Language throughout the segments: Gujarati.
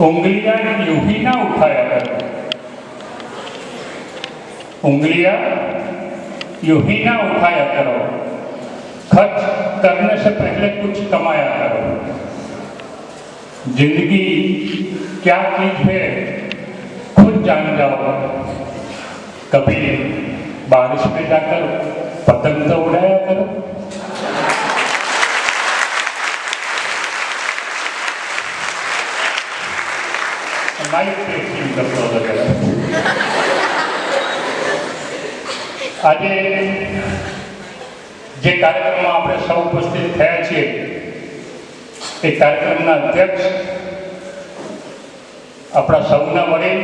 उंगलियाँ यूँ ही ना उठाया करो। उंगलियाँ यूँ ही ना उठाया करो। खर्च करने से पहले कुछ कमाया करो। ज़िंदगी क्या चीज़ है, खुद जान जाओ। कभी बारिश में जाकर पतंग तो उड़ाया करो। ટેસ્ટિંગ કરતો હતો આજે જે કાર્યક્રમમાં આપણે સૌ ઉપસ્થિત થયા છીએ, એ કાર્યક્રમના અધ્યક્ષ આપણા સૌના વડીલ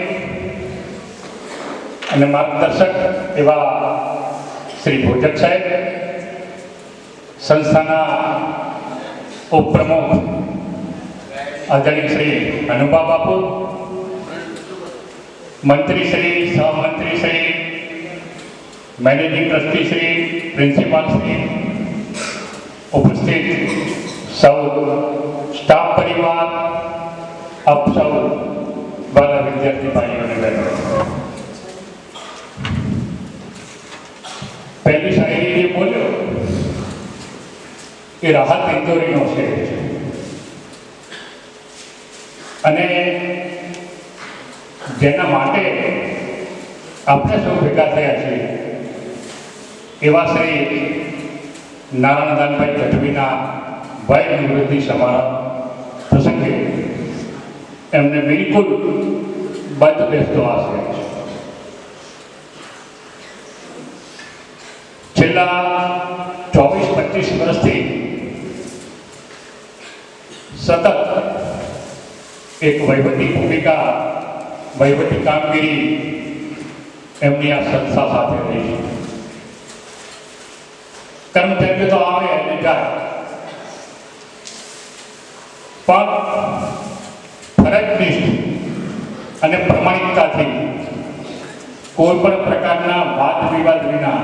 અને માર્ગદર્શક એવા શ્રી ભોજક સાહેબ, સંસ્થાના ઉપપ્રમુખ આદરણીય શ્રી અનુભા બાપુ મંત્રી Shri, સહમંત્રી Shri, managing trustee Shri, principal Shri, ઉપસ્થિત સૌ સ્ટાફ પરિવાર, આપ સૌ બાલા વિદ્યાર્થી ભાઈઓને બહેનો. પહેલી શાયરી જે બોલ્યો, એ રાહત ઇન્દોરીનો છે. અને જેના માટે આપણે સૌ ભેગા થયા છીએ. એવા શ્રી નારાયણદાનભાઈ ગઢવીના ભાઈ નિવૃત્તિ સમારંભ પ્રસંગે એમને બિલકુલ બંધ બેસતો આશ્રય છે. છેલ્લા ચોવીસ, પચીસ વર્ષથી સતત એક વહીવટી ભૂમિકા વહીવટી કામગીરી એમની આ સંસ્થા સાથે રહી કર્મચારીઓ તો આવે અને જાય. પણ ફરજનિષ્ઠ અને પ્રમાણિકતાથી કોઈ પણ પ્રકારના વાદ વિવાદ વિના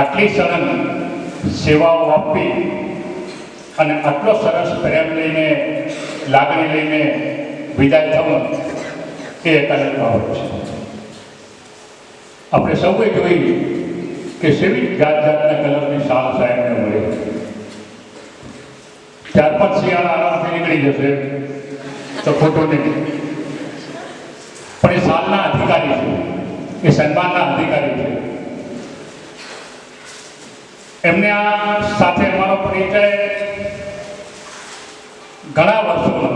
આટલી સળંગ સેવાઓ આપવી અને આટલો સરસ પ્રેમ લઈને, લાગણી લઈને વિદાય થવું એ એક અનંત બાબત છે. આપણે સૌએ જોઈ કે સેવી જાત જાતના કલરની શાલ સાહેબને મળે. ત્યાર પછી શિયાળા આરામથી નીકળી જશે તો ખોટો નહીં. પણ એ સાલના અધિકારી છે. એ સન્માનના અધિકારી છે. એમને આ સાથે અમારો પરિચય ઘણા વર્ષોનો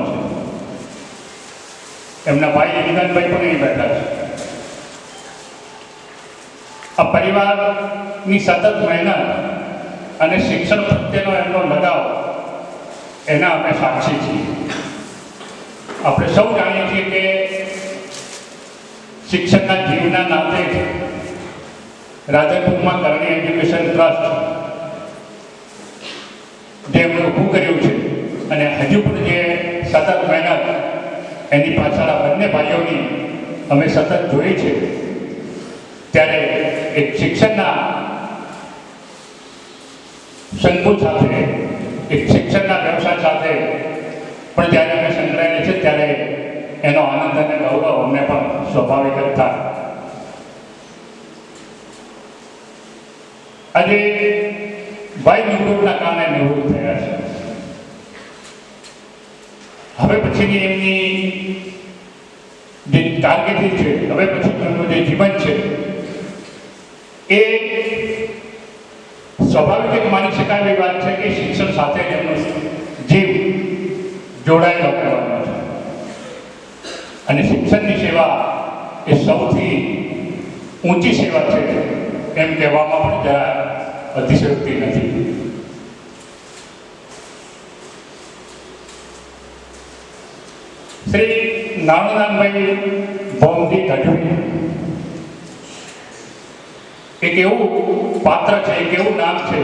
એમના ભાઈ નિદાનભાઈ પણ અહીં બેઠા છે. આ પરિવારની સતત મહેનત અને શિક્ષણ પ્રત્યેનો એમનો લગાવ એના આપણે સાક્ષી છીએ. આપણે સૌ જાણીએ છીએ કે શિક્ષણના જીવના નાતે રાધનપુરમાં કરણી એજ્યુકેશન ટ્રસ્ટ જે એમણે ઊભું કર્યું છે અને હજુ પણ જે સતત મહેનત એની પાછળ બંને ભાઈઓની અમે સતત જોઈ છે. ત્યારે એક શિક્ષણના સંકુલ સાથે, એક શિક્ષણના વ્યવસાય સાથે પણ જ્યારે અમે સંકળાયેલા છે, ત્યારે એનો આનંદ અને ગૌરવ અમને પણ સ્વાભાવિક જ થાય. આજે ભાઈ નિવૃત્તના કારણે નિવૃત્ત થયા છે. હવે પછીની એમની જે ટાર્ગેટિંગ છે, હવે પછીનું એમનું જે જીવન છે, એ સ્વાભાવિક માની શકાય એવી વાત છે કે શિક્ષણ સાથે એમનો જીવ જોડાયેલો કરવાનો છે. અને શિક્ષણની સેવા એ સૌથી ઊંચી સેવા છે, એમ કહેવામાં પણ જરા અતિશયોક્તિ નથી. શ્રી નામદાનભાઈ ભોમજી ગઢવી એક એવું પાત્ર છે, એક એવું નામ છે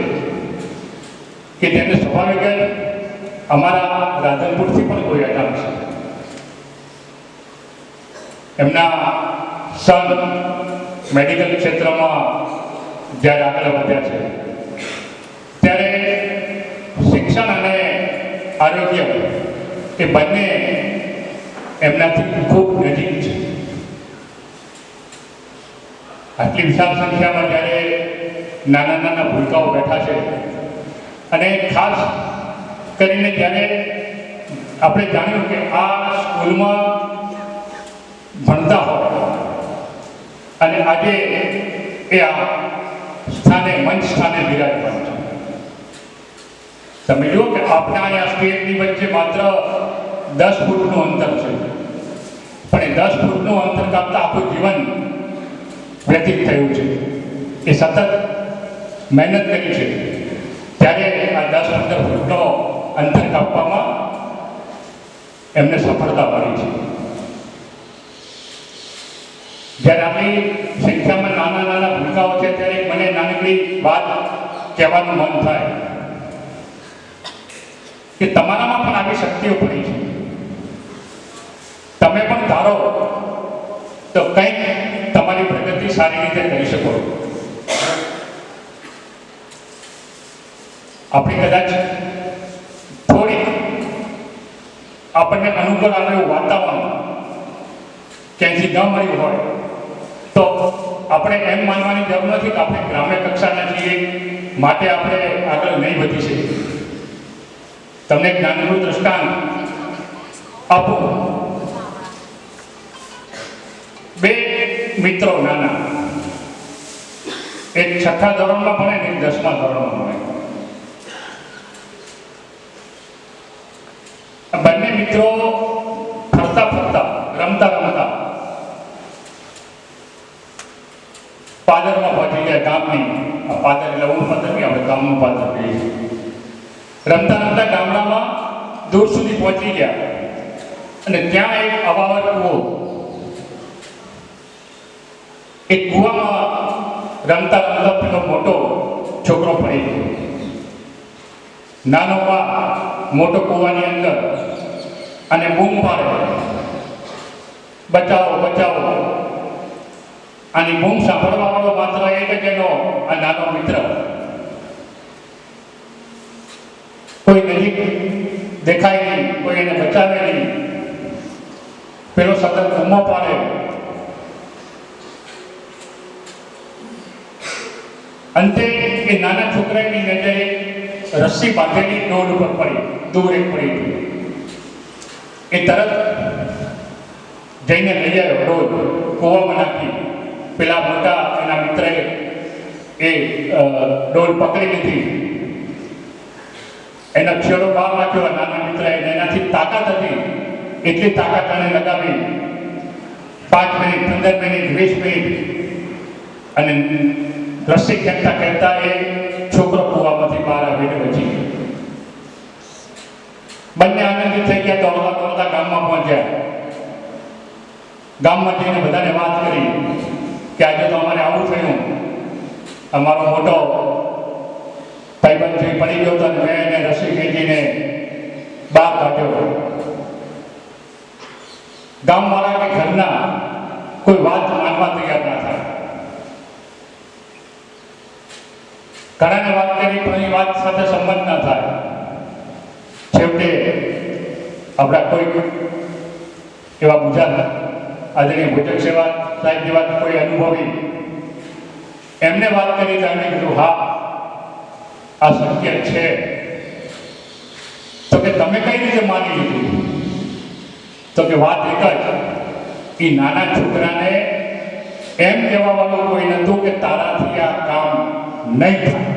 કે જેને સ્વાભાવિક અમારા રાધનપુરથી પણ કોઈ અજાણ છે એમના સન મેડિકલ ક્ષેત્રમાં જ્યારે આગળ વધ્યા છે, ત્યારે શિક્ષણ અને આરોગ્ય એ બંને એમનાથી ખૂબ નજીક છે. આટલી વિશાળ સંખ્યામાં જ્યારે નાના નાના ભૂલકાઓ બેઠા છે અને ખાસ કરીને જ્યારે આપણે જાણ્યું કે આ સ્કૂલમાં ભણતા હોય અને આજે એ આ સ્થાને, મંચ સ્થાને બિરાજમાન છે. તમે જુઓ કે આપણા અહીંયા સ્ટેજની વચ્ચે માત્ર દસ ફૂટનું અંતર છે. પણ એ દસ ફૂટનું અંતર કાપતા આખું જીવન વ્યતીત થયું છે. એ સતત મહેનત કરી છે. ત્યારે આ દસ પંદર ફૂટનો અંતર કાપવામાં એમને સફળતા મળી છે. જ્યારે આપણી સંખ્યામાં નાના નાના ભૂલકાઓ છે, ત્યારે મને નાનકડી વાત કહેવાનું મન થાય કે તમારામાં પણ આવી શક્તિઓ પડી છે. તમે પણ ધારો, તો કંઈક તમારી પ્રગતિ સારી રીતે કરી શકો. આપણે કદાચ થોડીક આપણને અનુકૂળ આવે વાતાવરણ ક્યાંથી ન મળ્યું હોય, તો આપણે એમ માનવાની જરૂર નથી કે આપણે ગ્રામ્ય કક્ષાના છીએ, માટે આપણે આગળ નહીં વધી શકીએ. તમને જ્ઞાનનું દ્રષ્ટાંત આપું બે મિત્રો નાના એક છઠ્ઠા ધોરણમાં ભણે ને દસમા ધોરણમાં ભણે. બંને મિત્રો ફરતા ફરતા, રમતા રમતા પાદરમાં પહોંચી ગયા ગામની. પાદર એટલે ઊંટ પાદર નહીં, આપણે ગામનું પાદર રમતા રમતા ગામડામાં દૂર સુધી પહોંચી ગયા. અને ત્યાં એક અવાવર કૂવો એક કૂવામાં રમતા રમતા પેલો મોટો છોકરો પડી ગયો. નાનો બા મોટો કૂવાની અંદર અને બૂમ પાડે. બચાવો બચાવો. આની બૂમ સાંભળવા વાળો માત્ર એક જ એનો આ નાનો મિત્ર. કોઈ નજીક દેખાય નહીં, કોઈ એને બચાવે નહીં. પેલો સતત બૂમો પાડે. અંતે એ નાના છોકરાની નજરે રસ્સી બાંધેલી ડોલ ઉપર પડી, દૂર પડી એ તરત જઈને લઈ આવ્યો ડોલ કૂવામાં નાખી. પેલા મોટા એના મિત્રએ એ ડોલ પકડી લીધી. એના છેડો બહાર નાખ્યો નાના મિત્રએ અને એનાથી તાકાત હતી. એટલી તાકાત એને લગાવી. પાંચ મિનિટ, પંદર મિનિટ, વીસ મિનિટ અને રસ્સી ખેંચતા ખેંચતા એ છોકરો કુવામાંથી બહાર આવીને બચી ગયો. બંને આનંદિત થઈ ગયા દોડતા દોડતા ગામમાં પહોંચ્યા. ગામમાં જઈને બધાને વાત કરી કે આજે તો અમારે આવું થયું. અમારો મોટો ભાઈબંધ જે પડી ગયો હતો મેં એને રસી ખેંચીને બહાર કાઢ્યો. ગામવાળા કે ઘરના કોઈ વાત માનવા તૈયાર ના થાય ઘણાને વાત કરી, પણ એ વાત સાથે સંબંધ ના થાય. છેવટે આપણા કોઈ એવા બુઝાર આદરણીય ભોજક સેવા સાહેબ જેવા કોઈ અનુભવી, એમને વાત કરી એમણે કીધું, હા, આ શક્ય છે. તો કે, તમે કઈ રીતે માની લીધું? તો કે, વાત એક જ એ નાના છોકરાને એમ કહેવા વાળું કોઈ નહોતું કે તારાથી આ કામ નહીં થાય.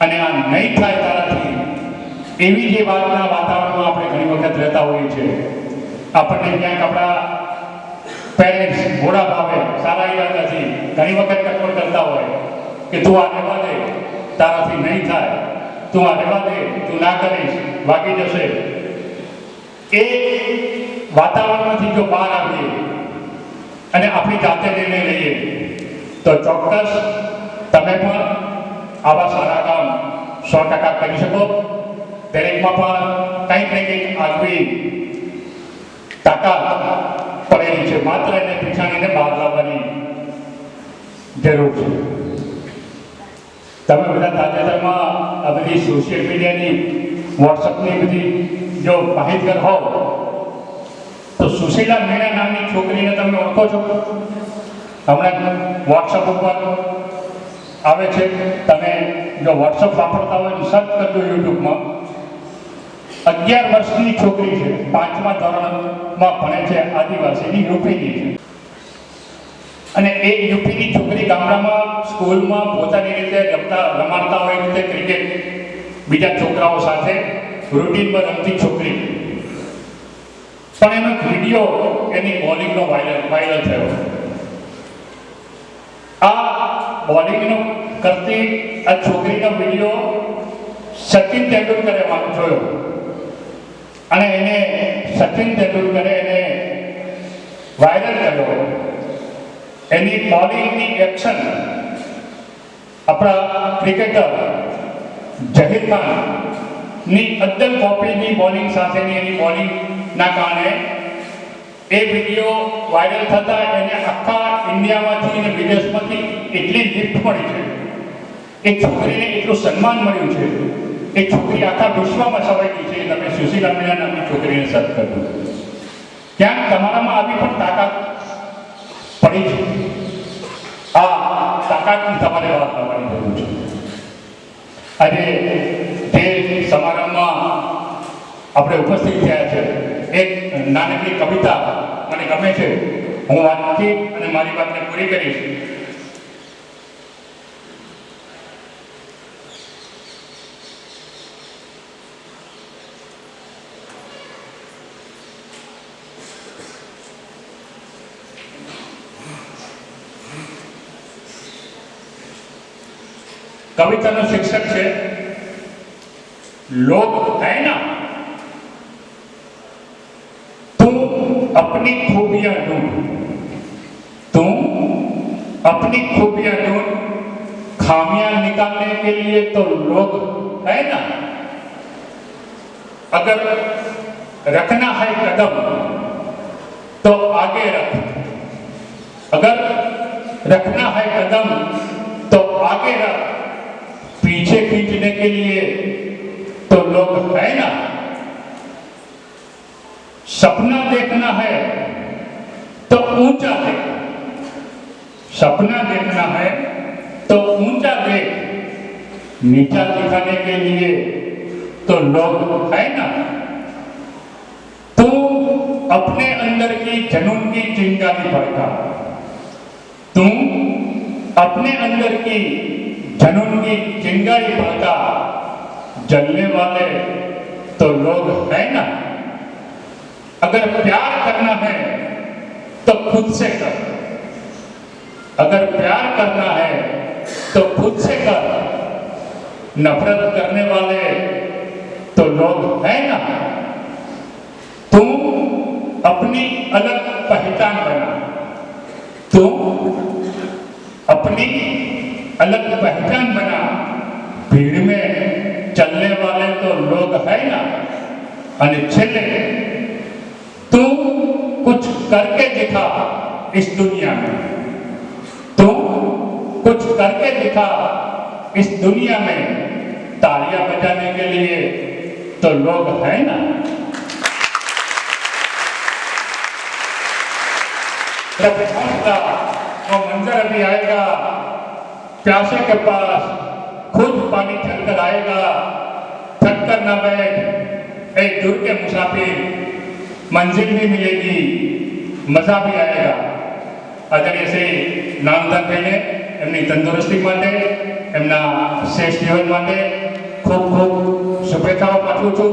અને આ નહીં થાય તારાથી એવી જે વાતના વાતાવરણમાં આપણે ઘણી વખત રહેતા હોઈએ છીએ. આપણને ક્યાંક આપણા પેરેન્ટ્સ મોડા ભાવે સારા ઈરાદાથી ઘણી વખત ટકોર કરતા હોય કે તું આ રહેવા દે, તારાથી નહીં થાય. તું આ રહેવા દે, તું ના કરીશ, વાગી જશે. એ વાતાવરણમાંથી જો બહાર આવીએ અને આપણી જાતે નિર્ણય લઈએ તો ચોક્કસ તમે પણ આવા સારા કામ સો ટકા કરી શકો. દરેકમાં પણ કંઈક ને કંઈક આગવી તાકાત પડેલી છે. માત્ર એને પીછાણીને બહાર લાવવાની જરૂર છે. તમે બધા તાજેતરમાં આ બધી સોશિયલ મીડિયાની વોટ્સઅપની બધી જો માહિતગાર હોવ, તો સુશીલા મીણા નામની છોકરીને તમે ઓળખો છો? હમણાં વોટ્સઅપ ઉપર આવે છે. તમે જો વોટ્સઅપ વાપરતા હોય તો સર્ચ કરજો યુટ્યુબમાં. અગિયાર વર્ષની છોકરી છે. પાંચમા ધોરણમાં ભણે છે, આદિવાસીની યુપીની છે. અને એ યુપીની છોકરી ગામડામાં, સ્કૂલમાં પોતાની રીતે રમતા, રમાડતા હોય રીતે ક્રિકેટ બીજા છોકરાઓ સાથે રૂટીનમાં રમતી છોકરી. પણ એનો વીડિયો એની બોલિંગનો વાયરલ વાયરલ થયો. આ બોલિંગનો કરતી આ છોકરીનો વીડિયો સચિન તેંડુલકરે જોયો. અને એને સચિન તેંડુલકરે એને વાયરલ કર્યો. એની બોલિંગની એક્શન આપણા ક્રિકેટર જહીર ખાનની અદ્દલ કોપીની બોલિંગ સાથેની એની બોલિંગના કારણે એ વીડિયો વાયરલ થતા એને આખા ઇન્ડિયામાંથી અને વિદેશમાંથી એટલી લિફ્ટ મળી છે. એ છોકરીને એટલું સન્માન મળ્યું છે. એ છોકરી આખા વિશ્વમાં સવાઈ ગઈ છે. તમે સુશીલા મીણા નામની છોકરીને સર્ચ કર્યું ક્યાંક તમારામાં આવી પણ તાકાત પડી છે. આ તાકાતની તમારે વાત કરવાની જરૂર છે. આજે જે સમારંભમાં આપણે ઉપસ્થિત થયા છે, એક નાનકડી કવિતા મને ગમે છે. હું વાતથી અને મારી વાતને પૂરી કરીશ. કવિતાનો શિક્ષક છે લોક ડાયના अपनी खूबियाँ ढूंढ। तुम अपनी खूबियाँ ढूंढ। खामियाँ निकालने के लिए तो लोग है ना। अगर रखना है कदम तो आगे रख। अगर रखना है कदम तो आगे रख पीछे खींचने के लिए तो लोग है ना सपना देखना है तो ऊँचा देख। सपना देखना है तो ऊँचा देख। नीचा दिखाने के लिए तो लोग है ना? तू अपने अंदर की जनून की चिंगारी भड़का तू अपने अंदर की जनून की चिंगारी भड़का जलने वाले तो लोग है ना? अगर प्यार करना है तो खुद से कर। अगर प्यार करना है तो खुद से कर। नफरत करने वाले तो लोग हैं ना। तुम अपनी अलग पहचान बना। तुम अपनी अलग पहचान बना। भीड़ में चलने वाले तो लोग है ना। अनिच्छिन्न करके दिखा इस दुनिया में। तुम कुछ करके दिखा इस दुनिया में तालियाँ बजाने के लिए तो लोग है ना। जब पहुँचता वो मंजर अभी आएगा, प्यासे के पास खुद पानी चलकर आएगा। थक कर न बैठ, एक दूर के मुसाफिर, मंजिल भी मिलेगी। મજા બી આયેગા આદરણીય શ્રી નામદાનભાઈને એમની તંદુરસ્તી માટે, એમના શ્રેષ્ઠ જીવન માટે ખૂબ ખૂબ શુભેચ્છાઓ પાઠવું છું.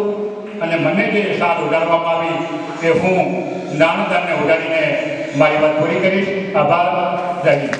અને મને જે સાર ઉડાડવામાં આવી એ હું નામદાનને ઉડાડીને મારી વાત પૂરી કરીશ. આભાર. જય હિન્દ.